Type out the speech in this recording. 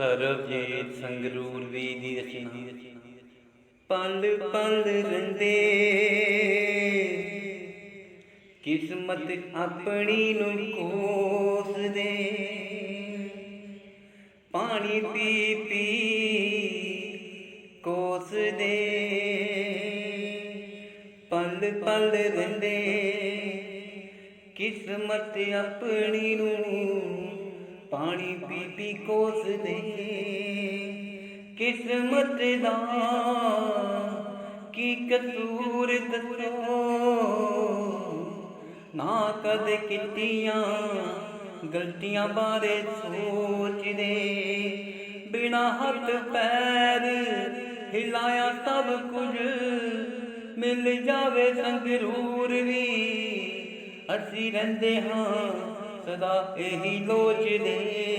ਸਰਬਜੀਤ ਸੰਗਰੂਰ ਵੀ ਦੀ ਰਚਨਾ ਪਲ ਪਲ ਰੰਦੇ। ਕਿਸਮਤ ਆਪਣੀ ਨੂੰ ਕੋਸਦੇ। ਪਾਣੀ ਪੀ ਪੀ ਕੋਸਦੇ। ਪਲ ਪਲ ਰੰਦੇ। ਕਿਸਮਤ ਆਪਣੀ ਨੂੰ ਪਾਣੀ ਪੀ ਪੀ ਕੋਸਦੇ ਕਿਸਮਤ ਦਾ ਕੀ ਕਸੂਰ ਦੱਸੋ? ਨਾ ਕਦੇ ਕੀਤੀਆਂ ਗਲਤੀਆਂ ਬਾਰੇ ਸੋਚਦੇ। ਬਿਨਾ ਹੱਥ ਪੈਰ ਹਿਲਾਇਆ ਸਭ ਕੁਝ ਮਿਲ ਜਾਵੇ ਸੰਗਰੂਰ ਵੀ। ਅਸੀਂ ਰਹਿੰਦੇ ਹਾਂ ਸਦਾ ਇਹੀ ਲੋਚਦੇ